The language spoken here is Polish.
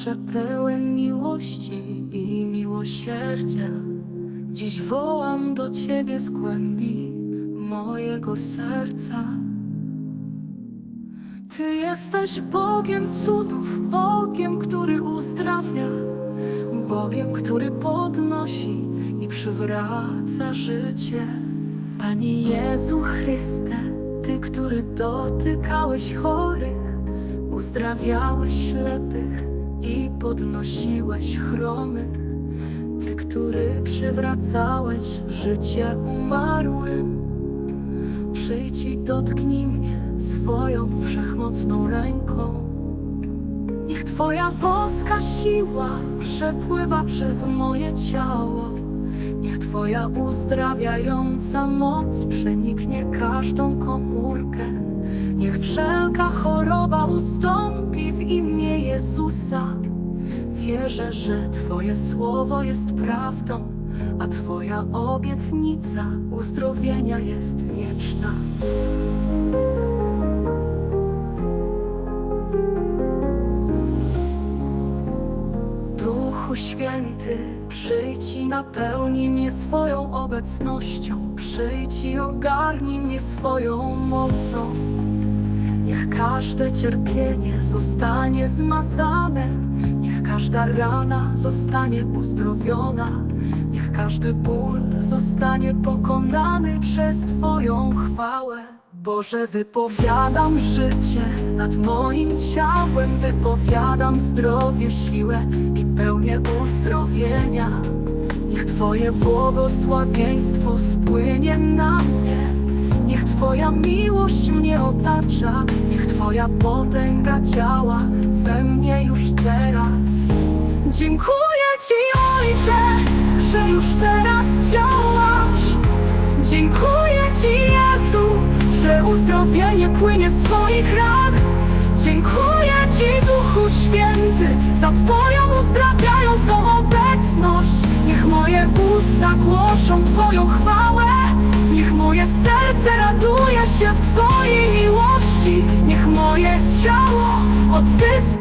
Ocze pełen miłości i miłosierdzia, dziś wołam do Ciebie z głębi mojego serca. Ty jesteś Bogiem cudów, Bogiem, który uzdrawia, Bogiem, który podnosi i przywraca życie. Panie Jezu Chryste, Ty, który dotykałeś chorych, uzdrawiałeś ślepych i podnosiłeś chromych. Ty, który przywracałeś życie umarłym, przyjdź i dotknij mnie swoją wszechmocną ręką. Niech Twoja boska siła przepływa przez moje ciało. Niech Twoja uzdrawiająca moc przeniknie każdą komórkę. Niech wszelka choroba ustąpi w imię Jezusa. Wierzę, że Twoje słowo jest prawdą, a Twoja obietnica uzdrowienia jest wieczna. Duchu Święty, przyjdź i napełnij mnie swoją obecnością. Przyjdź i ogarnij mnie swoją mocą. Niech każde cierpienie zostanie zmazane, niech każda rana zostanie uzdrowiona, niech każdy ból zostanie pokonany przez Twoją chwałę. Boże, wypowiadam życie nad moim ciałem, wypowiadam zdrowie, siłę i pełnię uzdrowienia. Niech Twoje błogosławieństwo spłynie na mnie. Niech Twoja miłość mnie otacza, niech Twoja potęga działa we mnie już teraz. Dziękuję Ci, Ojcze, że już teraz działasz. Dziękuję Ci, Jezu, że uzdrowienie płynie z Twoich ran. Dziękuję Ci, Duchu Święty, za Twoją uzdrawiającą obecność. Niech moje usta głoszą Twoją chwałę. Haksız